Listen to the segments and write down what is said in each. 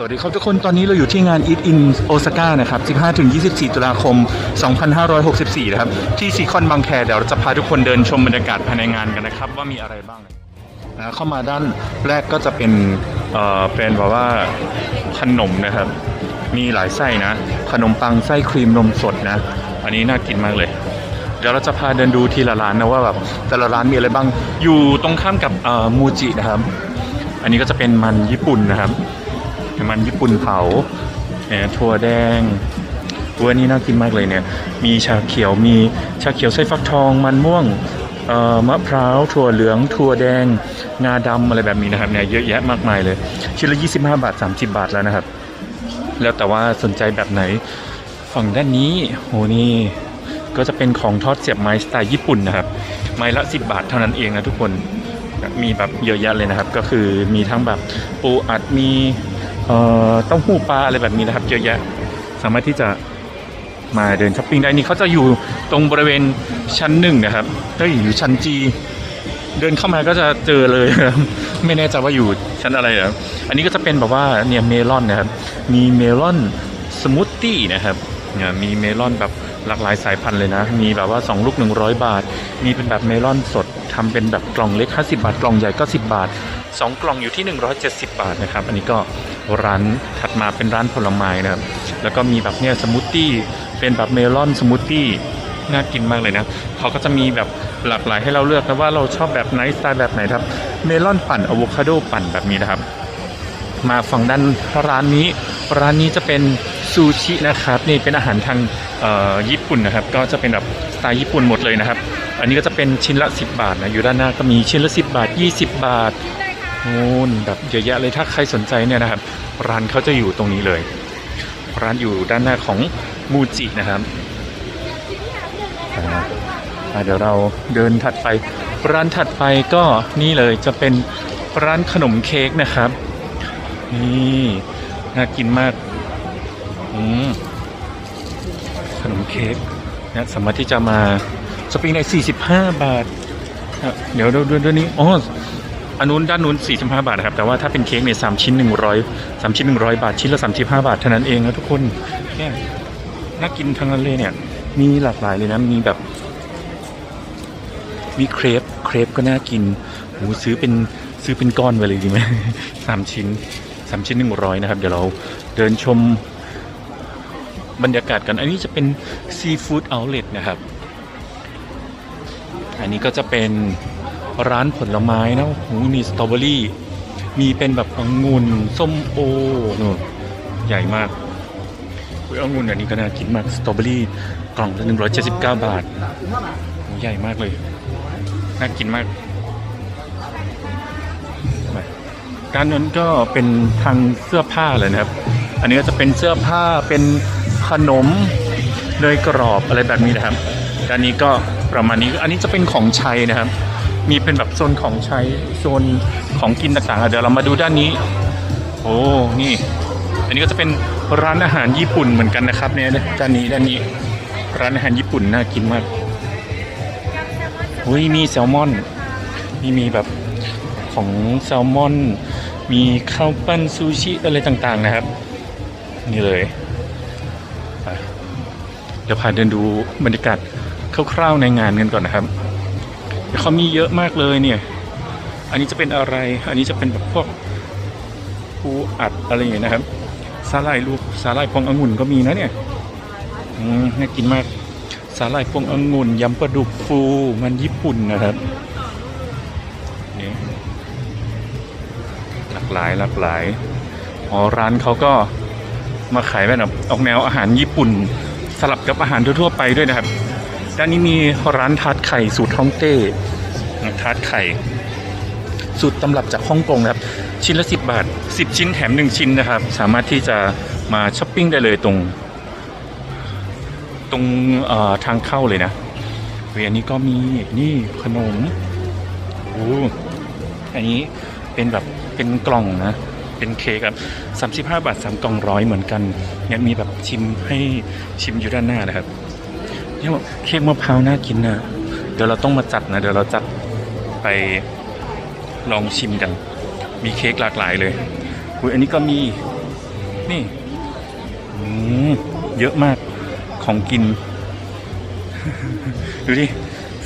สวัสดีครับทุกคน ตอนนี้เราอยู่ที่งาน Eat in Osaka นะครับ 15-24 ตุลาคม 2564 นะครับ ที่ซีคอนบางแค เดี๋ยวเราจะพาทุกคนเดินชมบรรยากาศภายในงานกันนะครับ ว่ามีอะไรบ้างนะเข้ามาด้านแรกก็จะเป็น เอ่อ เป็นแบบว่าขนมนะครับ มีหลายไส้นะ ขนมปังไส้ครีมนมสดนะ อันนี้น่ากินมากเลย เดี๋ยวเราจะพาเดินดูทีละร้านนะว่าแบบแต่ละร้านมีอะไรบ้าง อยู่ตรงข้ามกับเอ่อมูจินะครับ อันนี้ก็จะเป็นมันญี่ปุ่นนะครับ มันญี่ปุ่นเผาเนี่ยถั่วแดงตัวนี้น่ากินมากเลยเนี่ย มีชาเขียว มีชาเขียวไส้ฟักทอง มันม่วงมะพร้าว ถั่วเหลือง ถั่วแดง งาดำอะไรแบบนี้นะครับเนี่ยเยอะแยะมากมายเลย ชิ้นละ 25 บาท 30 บาทแล้วนะครับ แล้วแต่ว่าสนใจแบบไหน ฝั่งด้านนี้โหนี่ก็จะเป็นของทอดเสียบไม้สไตล์ญี่ปุ่นนะครับ ไม้ละ 10 บาทเท่านั้นเองนะทุกคน มีแบบเยอะแยะเลยนะครับ ก็คือมีทั้งแบบปูอัด มี เอ่อเต้าหู้ปลาอะไรแบบนี้นะครับเยอะแยะสามารถที่จะมาเดินช้อปปิ้งได้นี่เขาจะอยู่ตรงบริเวณชั้นหนึ่งนะครับเฮ้ยอยู่ชั้นจีเดินเข้ามาก็จะเจอเลยครับไม่แน่ใจว่าอยู่ชั้นอะไรนะอันนี้ก็จะเป็นแบบว่าเนี่ยเมลอนนะครับ มีเมลอนสมูทตี้นะครับเนี่ยมีเมลอนแบบหลากหลายสายพันธุ์เลยนะ มีแบบว่า 2 ลูก 100 บาท มีเป็นแบบเมลอนสดทำเป็นแบบกล่องเล็ก 50 บาท กล่องใหญ่ก็10บาท 2 กล่องอยู่ที่ 170 บาทนะครับ อันนี้ก็ร้านถัดมาเป็นร้านผลไม้นะครับ แล้วก็มีแบบเนี่ยสมูทตี้เป็นแบบเมลอนสมูทตี้น่ากินมากเลยนะเขาก็จะมีแบบหลากหลายให้เราเลือกนะว่าเราชอบแบบไหนสไตล์แบบไหนครับ เมลอนปั่นอะโวคาโดปั่นแบบนี้นะครับ มาฝั่งด้านร้านนี้ ร้านนี้จะเป็นซูชินะครับนี่เป็นอาหารทางญี่ปุ่นนะครับ ก็จะเป็นแบบสไตล์ญี่ปุ่นหมดเลยนะครับ อันนี้ก็จะเป็นชิ้นละ 10 บาทนะอยู่ด้านหน้าก็มีชิ้นละ 10 บาท 20 บาท โอ้นแบบเยอะแยะเลยถ้าใครสนใจเนี่ยนะครับ ร้านเขาจะอยู่ตรงนี้เลย ร้านอยู่ด้านหน้าของมูจินะครับอ่าอ่าเดี๋ยวเราเดินถัดไป ร้านถัดไปก็นี่เลยจะเป็นร้านขนมเค้กนะครับ นี่น่ากินมากอืมขนมเค้กนะสามารถที่จะมาสปริงใน45 บาทอะเดี๋ยวดูดูดูนี้อ๋อ อันนู้นด้านนู้น 45 บาทนะครับ แต่ว่าถ้าเป็นเค้กเนี่ยสามชิ้น 100สามชิ้น 100 บาท ชิ้นละ 35 บาทเท่านั้นเองนะทุกคนเนี่ยน่ากินทั้งนั้นเลยเนี่ย มีหลากหลายเลยนะ มีแบบ มีเครป เครปก็น่ากินโหซื้อเป็นซื้อเป็นก้อนไปเลยดีไหมสามชิ้นสามชิ้นหนึ่งร้อยนะครับ เดี๋ยวเราเดินชมบรรยากาศกัน อันนี้จะเป็นซีฟู้ดเอาท์เลทนะครับ อันนี้ก็จะเป็น ร้านผลไม้นะโหมีสตรอเบอรี่ มีเป็นแบบองุ่นส้มโอนู่นใหญ่มากอุ๊ยองุ่นอันนี้ก็น่ากินมากสตรอเบอรี่กล่องละหนึ่งร้อยเจ็ดสิบเก้าบาทโหใหญ่มากเลย น่ากินมากไปด้านนั้นก็เป็นทางเสื้อผ้าเลยนะครับ อันนี้ก็จะเป็นเสื้อผ้าเป็นขนมเนยกรอบอะไรแบบนี้นะครับด้านนี้ก็ประมาณนี้ อันนี้จะเป็นของใช้นะครับ มีเป็นแบบโซนของใช้โซนของกินต่างๆเดี๋ยวเรามาดูด้านนี้ โอ้นี่ อันนี้ก็จะเป็นร้านอาหารญี่ปุ่นเหมือนกันนะครับเนี่ยด้านนี้ด้านนี้ ร้านอาหารญี่ปุ่นน่ากินมากอุ้ยมีแซลมอนมีมีแบบของแซลมอน มีข้าวปั้นซูชิอะไรต่างๆนะครับ นี่เลย เดี๋ยวพาเดินดูบรรยากาศคร่าวๆในงานกันก่อนนะครับ เขามีเยอะมากเลยเนี่ย อันนี้จะเป็นอะไร อันนี้จะเป็นแบบพวกปูอัดอะไรอย่างเงี้ยนะครับ สาหร่ายลูกสาหร่ายพวงองุ่นก็มีนะเนี่ย อืมน่ากินมาก สาหร่ายพวงองุ่นยำปลาดุกฟูมันญี่ปุ่นนะครับนี่หลากหลายหลากหลาย อ๋อร้านเขาก็มาขายแบบออกแนวอาหารญี่ปุ่น สลับกับอาหารทั่วๆไปด้วยนะครับ ด้านนี้มีร้านทาร์ตไข่สูตรฮ่องเต้ทาร์ตไข่ สูตรตำรับจากฮ่องกงนะครับ ชิ้นละ 10 บาท 10 ชิ้นแถม 1 ชิ้นนะครับ สามารถที่จะมาช้อปปิ้งได้เลยตรง ตรงทางเข้าเลยนะเฮ้ยอันนี้ก็มีนี่ขนมโอ้อันนี้เป็นแบบเป็นกล่องนะเป็นเค้กครับสามสิบห้าบาทสามกล่องร้อยเหมือนกันเนี่ยมีแบบชิมให้ชิมอยู่ด้านหน้านะครับ เนี่ยเค้กมะพร้าวน่ากินนะเดี๋ยวเราต้องมาจัดนะ เดี๋ยวเราจัดไปลองชิมกัน มีเค้กหลากหลายเลยอุ้ยอันนี้ก็มีนี่เยอะมากของกิน ดูดิ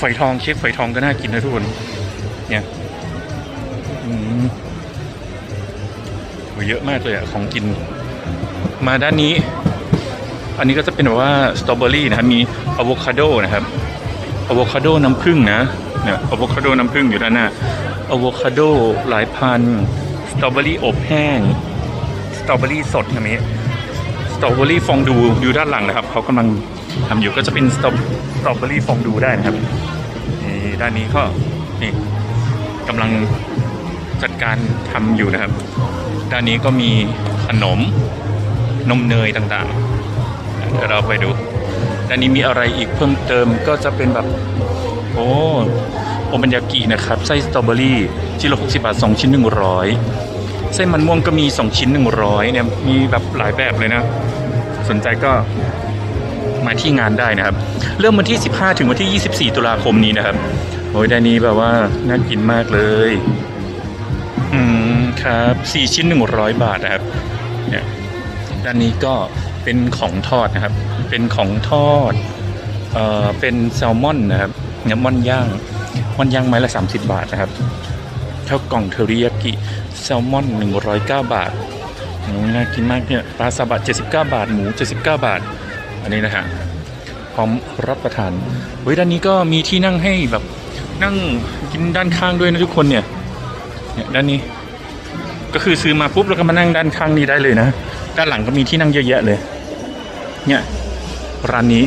ฝอยทองเค้กฝอยทองก็น่ากินนะทุกคนเนี่ยอืมโหเยอะมากเลยอะของกิน มาด้านนี้ อันนี้ก็จะเป็นแบบว่าสตรอเบอรี่นะครับมีอะโวคาโดนะครับอะโวคาโดน้ำผึ้งนะเนี่ยอะโวคาโดน้ำผึ้งอยู่ด้านหน้าอะโวคาโดหลายพันสตรอเบอรี่อบแห้งสตรอเบอรี่สดนะมีสตรอเบอรี่ฟองดูอยู่ด้านหลังนะครับเขากำลังทำอยู่ก็จะเป็นสตรอสตรอเบอรี่ฟองดูได้นะครับนี่ด้านนี้ก็นี่กำลังจัดการทำอยู่นะครับ ด้านนี้ก็มีขนมนมเนยต่างๆ เดี๋ยวเราไปดูด้านนี้มีอะไรอีกเพิ่มเติมก็จะเป็นแบบ โอ้โอบัญญากินะครับ ไส้สตรอเบอรี่ชิ้นละ60บาท2ชิ้น100ไส้มันม่วงก็มี2ชิ้น100เนี่ยมีแบบหลายแบบเลยนะ สนใจก็มาที่งานได้นะครับ เริ่มวันที่ 15 ถึงวันที่ 24 ตุลาคมนี้นะครับโอ้ยด้านนี้แบบว่าน่ากินมากเลย อืมครับ 4 ชิ้น 100 บาทนะครับ เนี่ยด้านนี้ก็ เป็นของทอดนะครับ เป็นของทอด เอ่อ เป็นแซลมอนนะครับเนี่ยม่อนย่างม่อนย่างไม้ละ 30 บาทนะครับข้าวกล่องเทอริยากิแซลมอน 109 บาทอืมน่ากินมากเนี่ยปลาซาบะ79 บาท หมู 79 บาท อันนี้นะฮะพร้อมรับประทานเฮ้ยด้านนี้ก็มีที่นั่งให้แบบนั่งกินด้านข้างด้วยนะทุกคนเนี่ยเนี่ยด้านนี้ ก็คือซื้อมาปุ๊บแล้วก็มานั่งด้านข้างนี้ได้เลยนะ ด้านหลังก็มีที่นั่งเยอะแยะเลย เนี่ยร้านนี้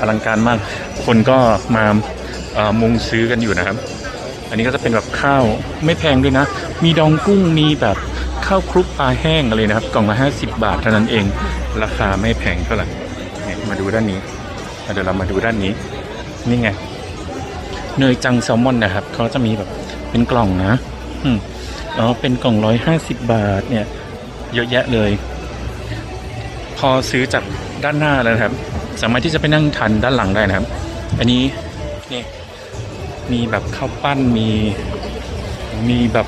อลังการมาก คนก็มาเอ่อมุงซื้อกันอยู่นะครับ อันนี้ก็จะเป็นแบบข้าวไม่แพงด้วยนะ มีดองกุ้งมีแบบข้าวคลุกปลาแห้งอะไรนะครับ กล่องละ50 บาทเท่านั้นเอง ราคาไม่แพงเท่าไหร่มาดูด้านนี้เดี๋ยวเรามาดูด้านนี้ นี่ไง เนยจังแซลมอนนะครับ เขาจะมีแบบเป็นกล่องนะ อืมอ๋อเป็นกล่องร้อยห้าสิบบาทเนี่ย เยอะแยะเลย อซื้อจากด้านหน้าแล้วนะครับ สามารถที่จะไปนั่งทานด้านหลังได้นะครับ อันนี้นี่มีแบบข้าวปั้นมีมีแบบ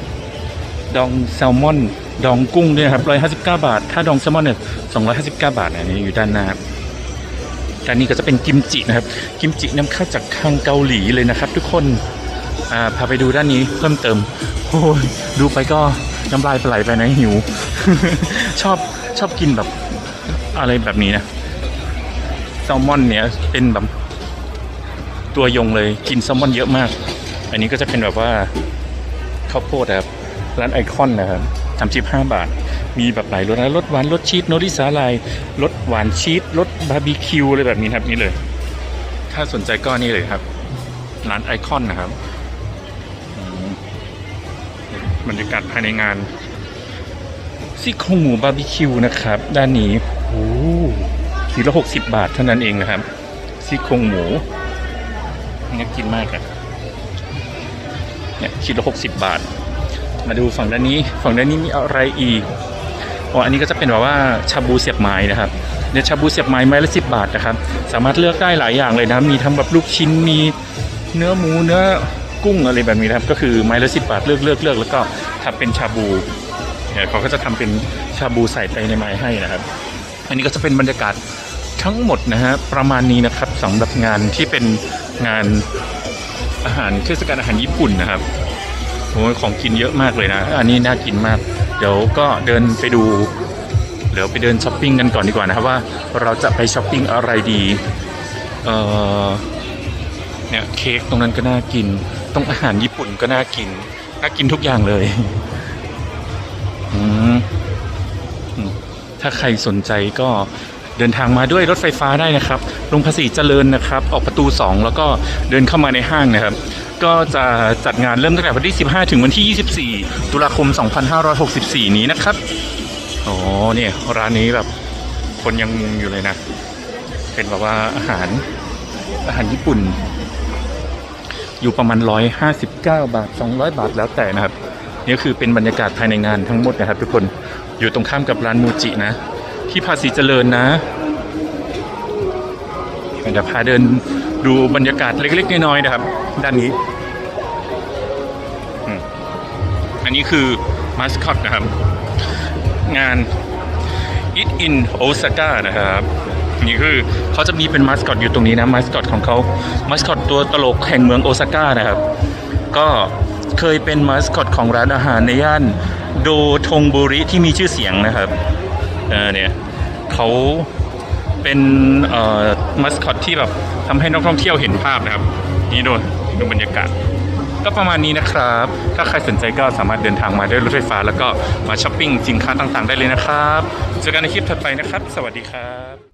ดองแซลมอนดองกุ้งด้วยครับร้อยห้าสิบเก้าบาท ถ้าดองแซลมอนเนี่ยสองร้อยห้าสิบเก้าบาทเนี่ยอันนี้อยู่ด้านหน้าด้านนี้ก็จะเป็นกิมจินะครับ กิมจินำเข้าจากทางเกาหลีเลยนะครับ ทุกคนอ่าพาไปดูด้านนี้เพิ่มเติมโอ้ยดูไปก็น้ำลายไหลไปนะหิว ชอบชอบกินแบบ อะไรแบบนี้นะแซลมอนเนี่ยเป็นแบบตัวยงเลยกินแซลมอนเยอะมาก อันนี้ก็จะเป็นแบบว่าข้าวโพดครับร้านไอคอนนะครับสามสิบห้าบาท มีแบบหลายรสนะรสหวานรสชีสโนริสาลายรสหวานชีสรสบาร์บีคิวอะไรแบบนี้ครับนี่เลย ถ้าสนใจก็นี่เลยครับ ร้านไอคอนนะครับบรรยากาศภายในงานซี่โครงหมูบาร์บีคิวนะครับ ด้านนี้ ขีดละหกสิบบาทเท่านั้นเองนะครับซี่โครงหมูน่ากินมากอะเนี่ยขีดละหกสิบบาท มาดูฝั่งด้านนี้ ฝั่งด้านนี้มีอะไรอีกอ๋ออันนี้ก็จะเป็นแบบว่าชาบูเสียบไม้นะครับเนี่ยชาบูเสียบไม้ไม้ละสิบบาทนะครับ สามารถเลือกได้หลายอย่างเลยนะมีทั้งแบบลูกชิ้นมีเนื้อหมูเนื้อกุ้งอะไรแบบนี้นะครับก็คือไม้ละสิบบาทเลือกเลือกเลือกแล้วก็ทำเป็นชาบูเนี่ยเขาก็จะทำเป็นชาบูใส่ไปในไม้ให้นะครับ อันนี้ก็จะเป็นบรรยากาศทั้งหมดนะฮะประมาณนี้นะครับสำหรับงานที่เป็นงานอาหารเทศกาลอาหารญี่ปุ่นนะครับโอ้ยของกินเยอะมากเลยนะ อันนี้น่ากินมาก เดี๋ยวก็เดินไปดูเดี๋ยวไปเดินช้อปปิ้งกันก่อนดีกว่านะครับว่าเราจะไปช้อปปิ้งอะไรดีเออเนี่ยเค้กตรงนั้นก็น่ากินตรงอาหารญี่ปุ่นก็น่ากินน่ากินทุกอย่างเลย ถ้าใครสนใจก็เดินทางมาด้วยรถไฟฟ้าได้นะครับลงภาษีเจริญนะครับ ออกประตู 2 แล้วก็เดินเข้ามาในห้างนะครับ ก็จะจัดงานเริ่มตั้งแต่วันที่ 15 ถึงวันที่ 24 ตุลาคม 2564 นี้นะครับโอ้เนี่ยร้านนี้แบบคนยังมุงอยู่เลยนะ เป็นแบบว่าอาหารอาหารญี่ปุ่น อยู่ประมาณ 159 บาท 200 บาทแล้วแต่นะครับนี่คือเป็นบรรยากาศภายในงานทั้งหมดนะครับทุกคน อยู่ตรงข้ามกับร้านมูจินะ ที่ภาษีเจริญนะเดี๋ยวพาเดินดูบรรยากาศเล็ก ๆ น้อยๆนะครับ ด้านนี้ อันนี้คือมาสคอตนะครับ งาน It in Osaka นะครับ นี่คือเขาจะมีเป็นมาสคอตอยู่ตรงนี้นะมาสคอตของเขามาสคอตตัวตลกแห่งเมืองโอซาก้านะครับ ก็เคยเป็นมาสคอตของร้านอาหารในย่าน ดทงบุริที่มีชื่อเสียงนะครับเออเนี่ยเขาเป็นเอ่อมาสคอตที่แบบทำให้นักท่องเที่ยวเห็นภาพนะครับ นี่ดูดูบรรยากาศ ก็ประมาณนี้นะครับ ถ้าใครสนใจก็สามารถเดินทางมาด้วยรถไฟฟ้า แล้วก็มาช้อปปิ้งสินค้าต่างๆ ได้เลยนะครับเจอกันในคลิปถัดไปนะครับ สวัสดีครับ